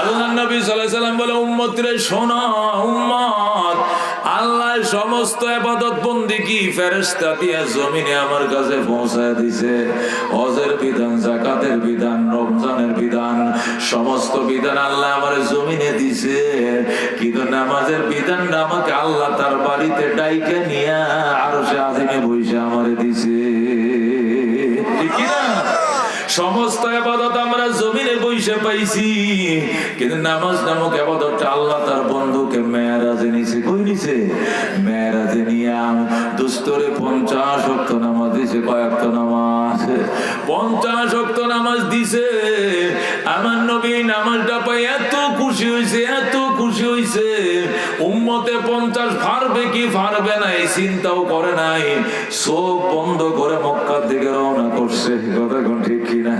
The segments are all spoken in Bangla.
আল্লাহ সাল্লাম বলে সমস্ত দিছে। হজের বিধান, যাকাতের বিধান, রমজানের বিধান, সমস্ত বিধান আল্লাহ আমার জমিনে দিছে। কিন্তু নামাজের বিধানটা আমাকে আল্লাহ তার বাড়িতে ডাইকে নিয়ে আরও সে আজিমে বইসে আমারে দিছে। কি সমস্ত আবাদত আমরা জমিনে বইসে পাইছি। কিন্তু নামাজ নামক আবাদতটা আল্লাহ তার বন্ধুকে মেয়েরা নিছে, কই নিছে? মেয়েরা নিয়া দুস্তরে পঞ্চাশ অক্ত নামাজ দিছে কয়েকত নামাজ। পঞ্চাশ অক্ত নামাজ দিছে। আমার নবী নামাজটা পাইয়া এত খুশি হয়েছে উম্মতে পঞ্চাশ ফারবে কি ফারবে না, এই চিন্তাও করে নাই। চোখ বন্ধ করে মক্কার দিকে রওনা করছে। কথা ঠিক কিনা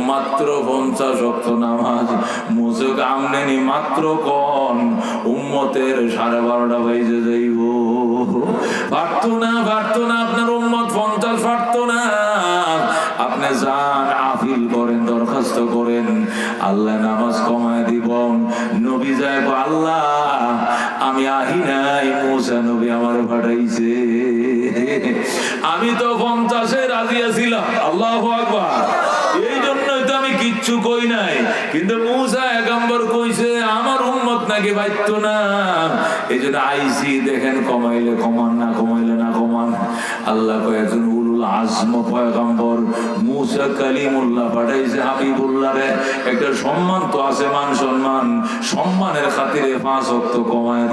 মাত্র 50 ওয়াক্ত নামাজ। মুসা আমনেনি মাত্র কোন? সাড়ে না না, আপনার যান আপিল করেন, দরখাস্ত করেন। আল্লাহ নামাজ কমায় দিব নবী যায় আল্লাহ, আমি আহি নাই। মৌসা নবী আমার পাঠাইছে। আমি তো পঞ্চাশে রাজি আছিলাম। আল্লাহ আকবার। এই জন্যই তো আমি কিচ্ছু কই নাই। কিন্তু মৌসা একাম্বর কইছে, আমার উম্মত নাকি বাইতো না? এই জন্য আইসি দেখেন, কমাইলে কমান, না কমাইলে না কমান। আল্লাহ কয়েকজন একটা সম্মান তো আছে, মান সম্মান। সম্মানের পাঁচ কমায়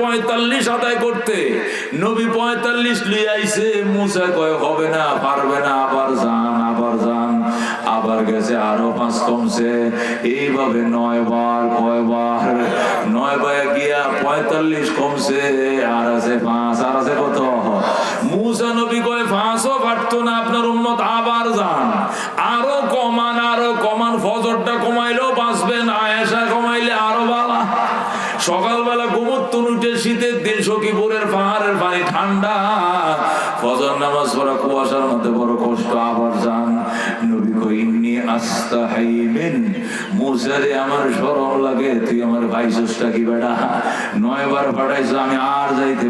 পঁয়তাল্লিশ করতে, নবী পঁয়তাল্লিশ লিয়ে আইছে, মুসা কয়, হবে না, পারবে না। গেছে, আরও পাঁচ কমছে। এইভাবে নয় বার, কয় বার, নয় বার গিয়া পঁয়তাল্লিশ কমছে। আর আছে পাঁচ, আর আছে কত? মুসা নবী পারতো না, আপনার আবার যান। আরও কমান আরও কমান, ফজরটা কমাইলেও কমাইলে আরও বালা। সকালবেলা উঠে শীতের দিন সখীপুরের পাহাড়ের পানি ঠান্ডা। ফজর নামাজ পড়া কুয়াশার মধ্যে বড় কষ্ট, আবার যান। আমার ভাই লাগে তুই আমার ভাই কি বেড়া নয়বার পাঠাইছো আমি আর যাইতে